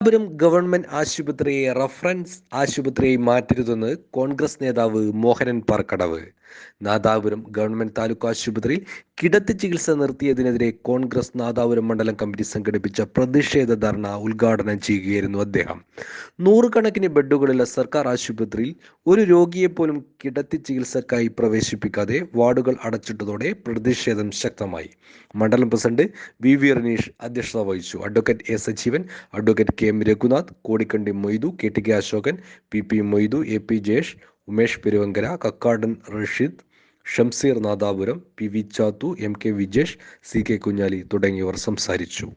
Nadapuram government ആശുപത്രിയെ reference ആശുപത്രിയായി മാറ്റരുതെന്ന് കോൺഗ്രസ് നേതാവ് മോഹനൻ പാർക്കടവ് നാദാപുരം ഗവൺമെന്റ് താലൂക്ക് ആശുപത്രിയിൽ കിടത്തി ചികിത്സ നിർത്തിയതിനെതിരെ കോൺഗ്രസ് നാദാപുരം മണ്ഡലം കമ്മിറ്റി സംഘടിപ്പിച്ച പ്രതിഷേധ ധർണ ഉദ്ഘാടനം ചെയ്യുകയായിരുന്നു അദ്ദേഹം. നൂറുകണക്കിന് ബെഡുകളുള്ള സർക്കാർ ആശുപത്രിയിൽ ഒരു രോഗിയെ പോലും കിടത്തി ചികിത്സക്കായി പ്രവേശിപ്പിക്കാതെ വാർഡുകൾ അടച്ചിട്ടതോടെ പ്രതിഷേധം ശക്തമായി. മണ്ഡലം പ്രസിഡന്റ് വി വി റനീഷ് അധ്യക്ഷത വഹിച്ചു. Advocate A Sajeevan advocate K M Raghunath Kodikkandi Moidu K T K Ashokan P P Moidu A P Jayesh Umesh Peruvankara Kakkadan Rasheed Shamseer Nadapuram P V Chathu M K Vijesh C K Kunhali തുടങ്ങിയവർ സംസാരിച്ചു.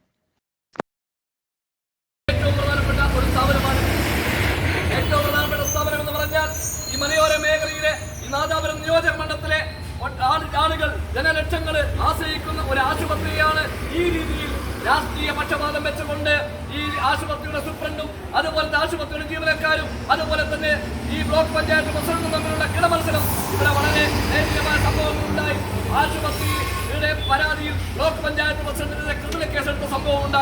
ഈ മലയോര മേഖലയിലെ ആളുകൾ ജനലക്ഷങ്ങൾ ആശ്രയിക്കുന്ന ഒരു ആശുപത്രിയാണ് ഈ രീതിയിൽ രാഷ്ട്രീയ പക്ഷപാതം വെച്ചുകൊണ്ട് ഈ ആശുപത്രിയുടെ സൂപ്രണ്ടും അതുപോലത്തെ ആശുപത്രിയുടെ ജീവനക്കാരും അതുപോലെ തന്നെ ഈ ബ്ലോക്ക് പഞ്ചായത്ത് പ്രസിഡന്റും തമ്മിലുള്ള കിടമത്സരം ഇവിടെ വളരെ ദയനീയമായ സംഭവങ്ങൾ ഉണ്ടായി ആശുപത്രിയുടെ പരാതിയിൽ ബ്ലോക്ക് പഞ്ചായത്ത് കേസെടുത്ത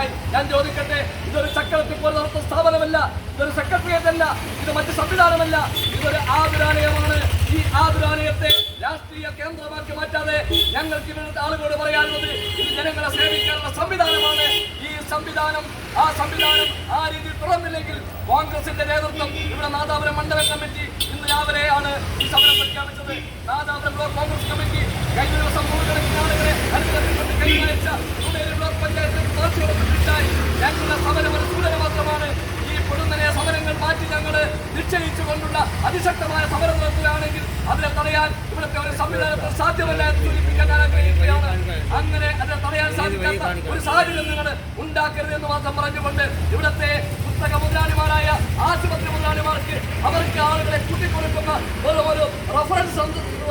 ഉണ്ടായി ഞാൻ ചോദിക്കട്ടെ ഇതൊരു ചക്രത്തിൽ പോലെ നടത്തുന്ന സ്ഥാപനമല്ല ഇതൊരു സെക്രട്ടേറിയറ്റ് അല്ല ഇത് മറ്റ് സംവിധാനമല്ല ഇതൊരു ആതുരാലയമാണ്. ഈ ആതുരാലയത്തെ രാഷ്ട്രീയ കേന്ദ്രമാക്കി മാറ്റാതെ ഞങ്ങൾക്ക് ഇവിടുത്തെ ആളുകളോട് പറയാനുള്ളത് ഇത് ജനങ്ങളെ സേവിക്കാനുള്ള സംവിധാനമാണ്. ഈ സംവിധാനം ആ സംവിധാനം ആ രീതിയിൽ തുറന്നില്ലെങ്കിൽ കോൺഗ്രസിന്റെ നേതൃത്വം ഇവിടെ നാദാപുരം മണ്ഡലം കമ്മിറ്റി ഇന്ന് രാവിലെയാണ് ഈ സമരം പ്രഖ്യാപിച്ചത്. നാദാപുരം ബ്ലോക്ക് കോൺഗ്രസ് കമ്മിറ്റി കഴിഞ്ഞ ദിവസം നൂറുകണക്കിന് ആളുകളെ അനുഗ്രഹിച്ചുകൊണ്ട് കഴിഞ്ഞ ആഴ്ച ചൂടേരി ബ്ലോക്ക് പഞ്ചായത്തിൽ മാർച്ചുകൊടുത്തിട്ടായി ഞങ്ങളുടെ സമരം ഒരു സൂചന മാത്രമാണ് ഈ പൊടുന്നനെ സമരങ്ങൾ മാറ്റി ഞങ്ങൾ നിശ്ചയിച്ചുകൊണ്ടുള്ള അതിശക്തമായ സമരം നടത്തുകയാണെങ്കിൽ അതിനെ തടയാൻ ഇവിടുത്തെ ഒരു സംവിധാനത്തിൽ സാധ്യമല്ല എന്ന് സൂചിപ്പിക്കാൻ ഞാൻ ആഗ്രഹിക്കുകയാണ്. അങ്ങനെ അതിനെ തടയാൻ സാധിക്കാത്ത ഒരു സാഹചര്യം നിങ്ങൾ ഉണ്ടാക്കരുത് എന്ന് മാത്രം പറഞ്ഞുകൊണ്ട് ഇവിടുത്തെ പുസ്തക മുതലാളിമാരായ ആശുപത്രി മുതലാളിമാർക്ക് അവർക്ക് ആളുകളെ കൂട്ടിക്കൊടുക്കുന്ന ഓരോ റഫറൻസ്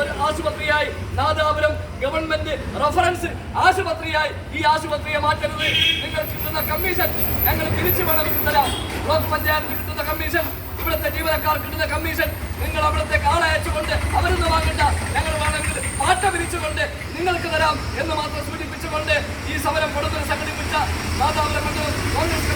ഒരു ആശുപത്രിയായി നാദാപുരം ഗവൺമെന്റ് റഫറൻസ് ആശുപത്രിയായി ഈ ആശുപത്രിയെ മാറ്റരുത്. നിങ്ങൾ കിട്ടുന്ന കമ്മീഷൻ ഞങ്ങൾ തിരിച്ചു വേണം തരാം. ബ്ലോക്ക് പഞ്ചായത്ത് കിട്ടുന്ന കമ്മീഷൻ ഇവിടുത്തെ ജീവനക്കാർ കിട്ടുന്ന കമ്മീഷൻ നിങ്ങൾ അവിടുത്തെ കാളയച്ചുകൊണ്ട് അവരൊന്നും വാങ്ങണ്ട. ഞങ്ങൾ വേണമെങ്കിൽ പാട്ട പിരിച്ചുകൊണ്ട് നിങ്ങൾക്ക് തരാം എന്ന് മാത്രം സൂചിപ്പിച്ചുകൊണ്ട് ഈ സമരം കൊടുത്തൊരു സംഘടിപ്പിച്ച നാദാപുരം കോൺഗ്രസ്